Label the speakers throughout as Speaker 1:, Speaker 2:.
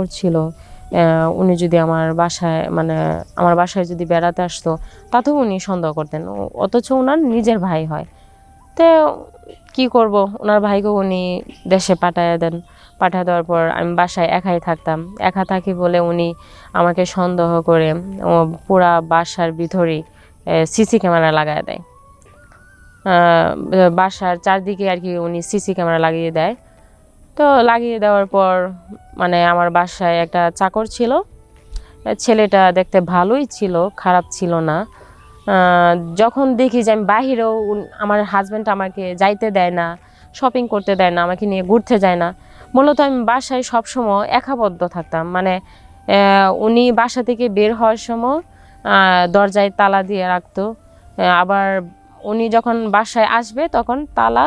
Speaker 1: করছিল উনি যদি আমার বাসায় মানে আমার বাসায় যদি বেড়াতে আসতো, তাতেও উনি সন্দেহ করতেন। অথচ ওনার নিজের ভাই হয়। তো কি করব? ওনার ভাইকে উনি দেশে পাঠায় দেন। পাঠায় দেওয়ার পর আমি বাসায় একাই থাকতাম। একা থাকি বলে উনি আমাকে সন্দেহ করে পুরা বাসার ভিতরেই সিসি ক্যামেরা লাগায় দেয়। বাসার চারদিকে আর কি উনি সিসি ক্যামেরা লাগিয়ে দেয়। তো লাগিয়ে দেওয়ার পর মানে আমার বাসায় একটা চাকর ছিল। ছেলেটা দেখতে ভালোই ছিল, খারাপ ছিল না। যখন দেখি যে আমি বাহিরেও আমার হাজব্যান্ড আমাকে যাইতে দেয় না শপিং করতে দেয় না, আমাকে নিয়ে ঘুরতে যায় না, মূলত আমি বাসায় সবসময় একাবদ্ধ থাকতাম। মানে উনি বাসা থেকে বের হওয়ার সময় দরজায় তালা দিয়ে রাখতো। আবার উনি যখন বাসায় আসবে, তখন তালা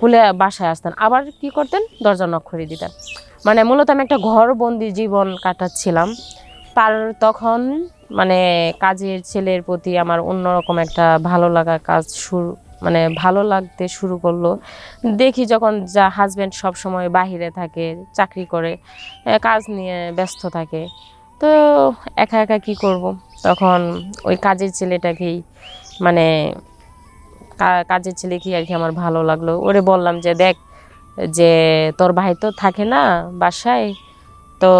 Speaker 1: খুলে বাসায় আসতেন। আবার কি করতেন? দরজা নক করে দিতেন। মানে মূলত আমি একটা ঘরবন্দি জীবন কাটাচ্ছিলাম। তার তখন মানে কাজের ছেলের প্রতি আমার অন্যরকম একটা ভালো লাগা কাজ শুরু মানে ভালো লাগতে শুরু করল। দেখি যখন যা হাজব্যান্ড সব সময় বাহিরে থাকে, চাকরি করে কাজ নিয়ে ব্যস্ত থাকে, তো একা একা কি করব? তখন ওই কাজের ছেলেটাকেই মানে কাজের ছেলে কি আর কি আমার ভালো লাগল? ওরে বললাম যে, দেখ, যে তোর ভাই তো থাকে না বাসায়, তো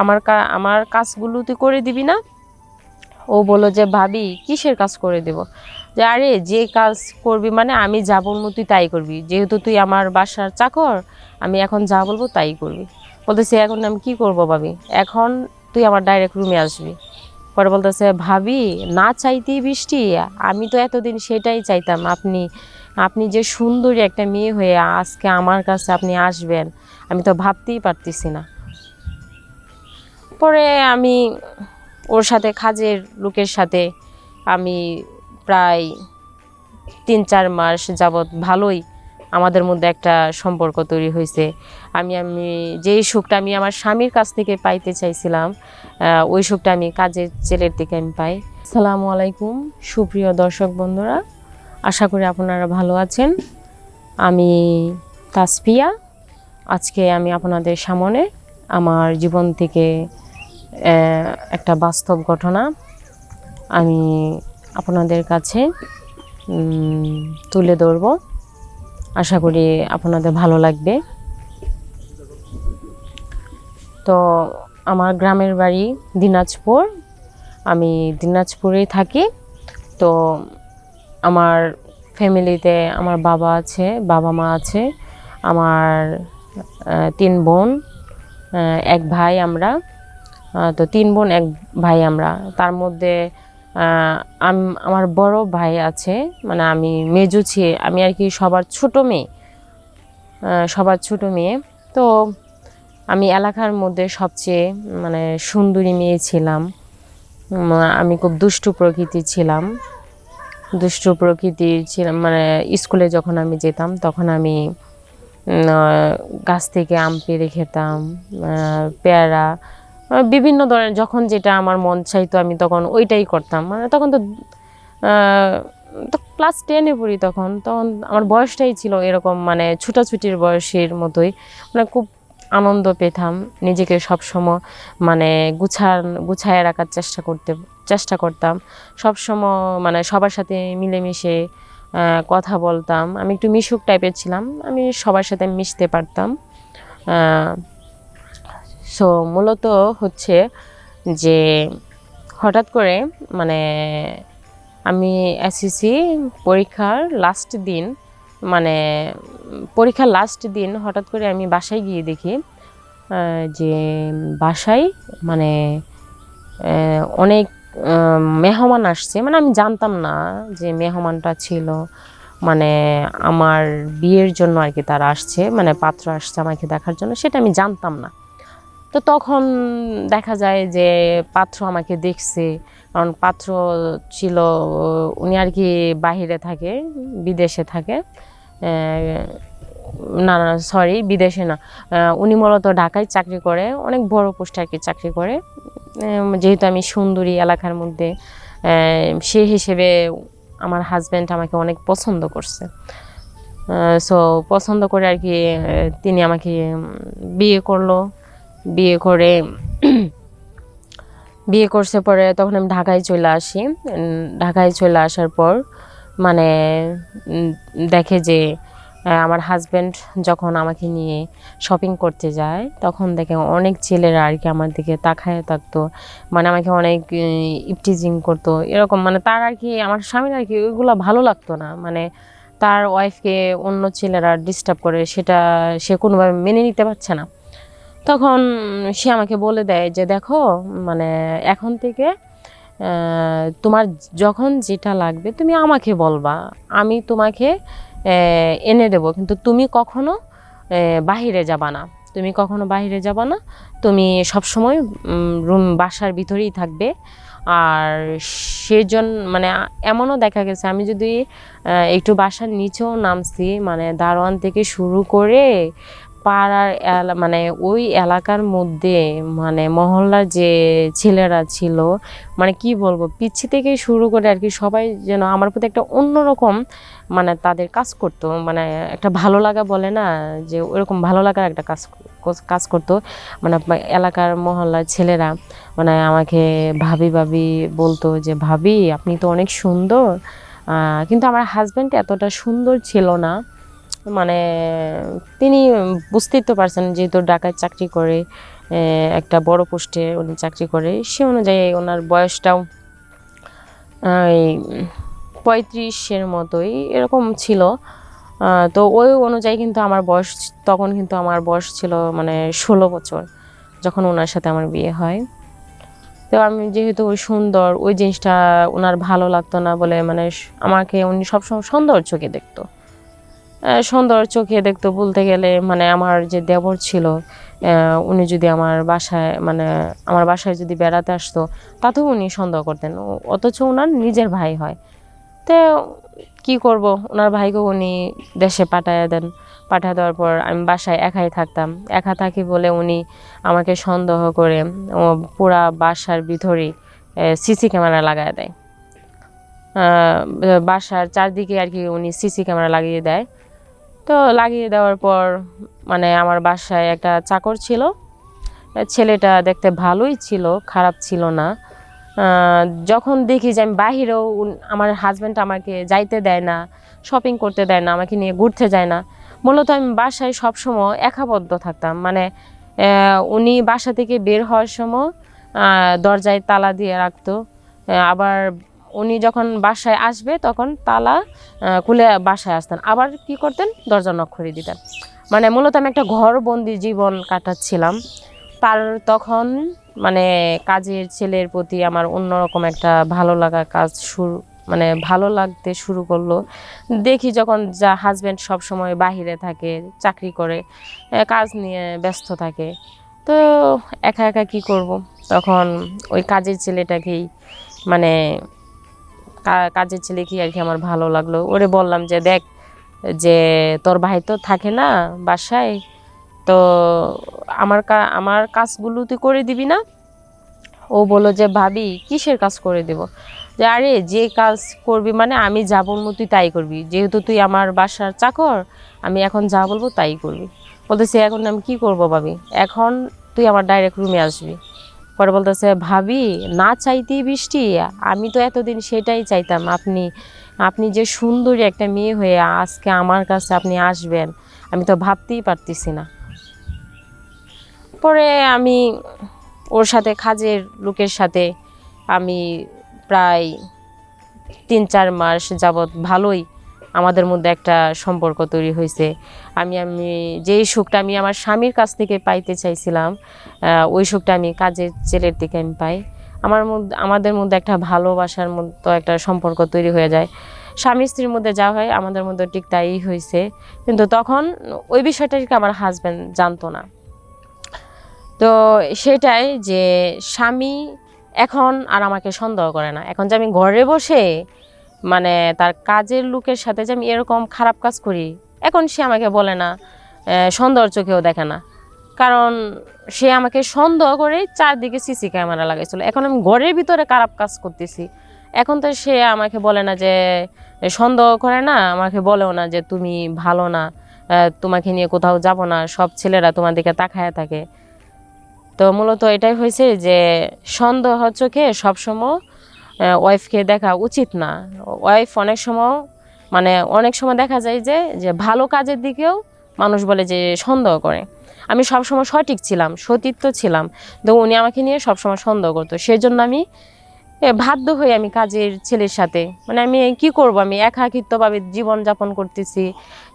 Speaker 1: আমার আমার কাজগুলো তুই করে দিবি না? ও বলল যে, ভাবি, কিসের কাজ করে দেব? যে, আরে, যে কাজ করবি মানে আমি যা বলব তুই তাই করবি। যেহেতু তুই আমার বাসার চাকর, আমি এখন যা বলব তাই করবি। বলতেছে, এখন আমি কি করব ভাবি? এখন তুই আমার ডাইরেক্ট রুমে আসবি। পরে বলতেছে, ভাবি, না চাইতেই বৃষ্টি। আমি তো এতদিন সেটাই চাইতাম। আপনি আপনি যে সুন্দরী একটা মেয়ে হয়ে আজকে আমার কাছে আপনি আসবেন, আমি তো ভাবতেই পারতেছি না। পরে আমি ওর সাথে কাজের লোকের সাথে আমি প্রায় তিন চার মাস যাবৎ ভালোই আমাদের মধ্যে একটা সম্পর্ক তৈরি হয়েছে। আমি আমি যেই সুখটা আমি আমার স্বামীর কাছ থেকে পাইতে চাইছিলাম ওই সুখটা আমি কাজের ছেলের থেকে আমি পাই। আসসালামু আলাইকুম, সুপ্রিয় দর্শক বন্ধুরা, আশা করি আপনারা ভালো আছেন। আমি তাসপিয়া আজকে আমি আপনাদের সামনে আমার জীবন থেকে একটা বাস্তব ঘটনা আমি আপনাদের কাছে তুলে ধরব। আশা করি আপনাদের ভালো লাগবে। তো আমার গ্রামের বাড়ি দিনাজপুর। আমি দিনাজপুরেই থাকি। তো আমার ফ্যামিলিতে আমার বাবা আছে, বাবা মা আছে, আমার তিন বোন এক ভাই আমরা। তো তিন বোন, এক ভাই আমরা। তার মধ্যে আমার বড় ভাই আছে মানে আমি মেজু ছি আমি আর কি সবার ছোট মেয়ে সবার ছোট মেয়ে। তো আমি এলাকার মধ্যে সবচেয়ে মানে সুন্দরী মেয়ে ছিলাম। আমি খুব দুষ্টু প্রকৃতি ছিলাম। দুষ্টু প্রকৃতির ছিলাম মানে স্কুলে যখন আমি যেতাম, তখন আমি গাছ থেকে আম পেড়ে খেতাম পেয়ারা বিভিন্ন ধরনের যখন যেটা আমার মন চাইতো আমি তখন ওইটাই করতাম। মানে তখন তো ক্লাস টেনে পড়ি তখন তখন আমার বয়সটাই ছিল এরকম মানে ছুটাছুটির বয়সের মতোই। মানে খুব আনন্দ পেতাম নিজেকে সবসময় মানে গুছান, গুছায় রাখার চেষ্টা করতে, চেষ্টা করতাম। সবসময় মানে সবার সাথে মিলেমিশে কথা বলতাম। আমি একটু মিশুক টাইপের ছিলাম, আমি সবার সাথে মিশতে পারতাম। সো মূলত হচ্ছে যে হঠাৎ করে মানে আমি এসএসসি পরীক্ষার লাস্ট দিন মানে পরীক্ষার লাস্ট দিন হঠাৎ করে আমি বাসায় গিয়ে দেখি যে বাসায় মানে অনেক মেহমান আসছে। মানে আমি জানতাম না যে মেহমানটা ছিল। মানে আমার বিয়ের জন্য আর কি তারা আসছে। মানে পাত্র আসছে আমাকে দেখার জন্য। সেটা আমি জানতাম না। তো তখন দেখা যায় যে পাত্র আমাকে দেখছে, কারণ পাত্র ছিল, উনি আর কি বাহিরে থাকে, বিদেশে থাকে না না সরি বিদেশে না। উনি মূলত ঢাকায় চাকরি করে, অনেক বড় পোস্টে আর কি চাকরি করে। যেহেতু আমি সুন্দরী এলাকার মধ্যে সে হিসেবে আমার হাজব্যান্ড আমাকে অনেক পছন্দ করছে। সো পছন্দ করে আর কি তিনি আমাকে বিয়ে করল। বিয়ে করে, বিয়ে করছে পরে তখন আমি ঢাকায় চলে আসি। ঢাকায় চলে আসার পর মানে দেখে যে আমার হাজব্যান্ড যখন আমাকে নিয়ে শপিং করতে যায়, তখন দেখে অনেক ছেলেরা আর কি আমার দিকে তাকায় থাকতো। মানে আমাকে অনেক ইপটিজিং করতো। এরকম মানে তার আর কি, আমার স্বামীর আর কি ওইগুলো ভালো লাগতো না। মানে তার ওয়াইফকে অন্য ছেলেরা ডিস্টার্ব করে, সেটা সে কোনোভাবে মেনে নিতে পারছে না। তখন সে আমাকে বলে দেয় যে, দেখো মানে এখন থেকে তোমার যখন যেটা লাগবে তুমি আমাকে বলবা। আমি তোমাকে এনে দেবো। কিন্তু তুমি কখনো বাহিরে যাবা না। তুমি কখনো বাহিরে যাবা না। তুমি সবসময় রুম, বাসার ভিতরেই থাকবে। আর সেজন মানে এমনও দেখা গেছে, আমি যদি একটু বাসার নিচেও নামছি মানে দারোয়ান থেকে শুরু করে পাড়ার মানে ওই এলাকার মধ্যে মানে মহল্লার যে ছেলেরা ছিল মানে কি বলব, পিচ্ছি থেকে শুরু করে আর কি সবাই যেন আমার প্রতি একটা অন্যরকম মানে তাদের কাজ করতো। মানে একটা ভালো লাগা বলে না, যে ওরকম ভালো লাগার একটা কাজ কাজ করতো। মানে এলাকার মহল্লার ছেলেরা মানে আমাকে ভাবি ভাবি বলতো যে, ভাবি, আপনি তো অনেক সুন্দর। কিন্তু আমার হাজব্যান্ড এতটা সুন্দর ছিল না। মানে তিনি বুঝতেই তো পারছেন যেহেতু ঢাকায় চাকরি করে একটা বড় পোস্টে উনি চাকরি করে, সে অনুযায়ী ওনার বয়সটাও পঁয়ত্রিশের মতোই এরকম ছিল। তো ওই অনুযায়ী কিন্তু আমার বয়স, তখন কিন্তু আমার বয়স ছিল মানে ষোলো বছর, যখন ওনার সাথে আমার বিয়ে হয়। তো আমি যেহেতু ওই সুন্দর, ওই জিনিসটা ওনার ভালো লাগতো না বলে মানে আমাকে উনি সবসময় সুন্দর চোখে দেখতো। সুন্দর চোখে দেখতো বলতে গেলে মানে আমার যে দেবর ছিল উনি যদি আমার বাসায় মানে আমার বাসায় যদি বেড়াতে আসতো, তাতেও উনি সন্দেহ করতেন। অথচ ওনার নিজের ভাই হয়। তো কি করব? ওনার ভাইকে উনি দেশে পাঠায় দেন। পাঠায় দেওয়ার পর আমি বাসায় একাই থাকতাম। একা থাকি বলে উনি আমাকে সন্দেহ করে পুরা বাসার ভিতরেই সিসি ক্যামেরা লাগায় দেয়। বাসার চারদিকে আর কি উনি সিসি ক্যামেরা লাগিয়ে দেয়। তো লাগিয়ে দেওয়ার পর মানে আমার বাসায় একটা চাকর ছিল। ছেলেটা দেখতে ভালোই ছিল, খারাপ ছিল না। যখন দেখি যে আমি বাহিরেও আমার হাজব্যান্ড আমাকে যাইতে দেয় না শপিং করতে দেয় না, আমাকে নিয়ে ঘুরতে যায় না, মূলত আমি বাসায় সবসময় একাবদ্ধ থাকতাম। মানে উনি বাসা থেকে বের হওয়ার সময় দরজায় তালা দিয়ে রাখতো। আবার উনি যখন বাসায় আসবে, তখন তালা খুলে বাসায় আসতেন। আবার কি করতেন? দরজা নক করে দিতেন। মানে মূলত আমি একটা ঘরবন্দি জীবন কাটাচ্ছিলাম। তার তখন মানে কাজের ছেলের প্রতি আমার অন্যরকম একটা ভালো লাগা কাজ শুরু মানে ভালো লাগতে শুরু করল। দেখি যখন যা হাজব্যান্ড সব সময় বাহিরে থাকে, চাকরি করে কাজ নিয়ে ব্যস্ত থাকে, তো একা একা কি করব? তখন ওই কাজের ছেলেটাকেই মানে কা- কাজের ছেলেকেই আর কি আমার ভালো লাগল? ওরে বললাম যে, দেখ, যে তোর ভাই তো থাকে না বাসায়, তো আমার কা- আমার কাজগুলো তুই করে দিবি না? ও বলল যে, ভাবি, কিসের কাজ করে দেব? যে, আরে, যে কাজ করবি মানে আমি যা বলব তুই তাই করবি। যেহেতু তুই আমার বাসার চাকর, আমি এখন যা বলব তাই করবি। বলতেছে, এখন আমি কি করব ভাবি? এখন তুই আমার ডাইরেক্ট রুমে আসবি। পরে বলতেছে, ভাবি, না চাইতেই বৃষ্টি। আমি তো এতদিন সেটাই চাইতাম। আপনি আপনি যে সুন্দরী একটা মেয়ে হয়ে আজকে আমার কাছে আপনি আসবেন, আমি তো ভাবতেই পারতেছি না। পরে আমি ওর সাথে কাজের লোকের সাথে আমি প্রায় তিন চার মাস যাবৎ ভালোই আমাদের মধ্যে একটা সম্পর্ক তৈরি হয়েছে। আমি আমি যেই সুখটা আমি আমার স্বামীর কাছ থেকে পাইতে চাইছিলাম ওই সুখটা আমি কাজের ছেলের থেকে আমি পাই। আমার মধ্যে, আমাদের মধ্যে একটা ভালোবাসার মতো একটা সম্পর্ক তৈরি হয়ে যায়। স্বামী স্ত্রীর মধ্যে যা হয়, আমাদের মধ্যে ঠিক তাই হয়েছে। কিন্তু তখন ওই বিষয়টাকে আমার হাজব্যান্ড জানতো না। তো সেটাই যে স্বামী এখন আর আমাকে সন্দেহ করে না। এখন যে আমি ঘরে বসে মানে তার কাজের লোকের সাথে যে আমি এরকম খারাপ কাজ করি, এখন সে আমাকে বলে না সন্দেহর চোখেও দেখে না। কারণ সে আমাকে সন্দেহ করে চারদিকে সিসি ক্যামেরা লাগাইছিল। এখন আমি ঘরের ভিতরে খারাপ কাজ করতেছি। এখন তো সে আমাকে বলে না যে সন্দেহ করে না, আমাকে বলেও না যে তুমি ভালো না তোমাকে নিয়ে কোথাও যাব না, সব ছেলেরা তোমার দিকে তাকায় থাকে। তো মূলত এটাই হয়েছে যে সন্দেহ চোখে সবসময় ওয়াইফকে দেখা উচিত না। ওয়াইফ অনেক সময় মানে অনেক সময় দেখা যায় যে যে ভালো কাজের দিকেও মানুষ বলে যে সন্দেহ করে। আমি সবসময় সঠিক ছিলাম, সতীর্থ ছিলাম, তো উনি আমাকে নিয়ে সবসময় সন্দেহ করতো। সেই জন্য আমি বাধ্য হয়ে আমি কাজের ছেলের সাথে মানে আমি কি করব? আমি একাকিত্বভাবে জীবনযাপন করতেছি,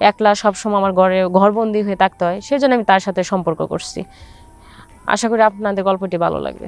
Speaker 1: একলা সবসময় আমার ঘরে ঘরবন্দি হয়ে থাকতে হয় সেই জন্য আমি তার সাথে সম্পর্ক করছি। আশা করি আপনাদের গল্পটি ভালো লাগবে।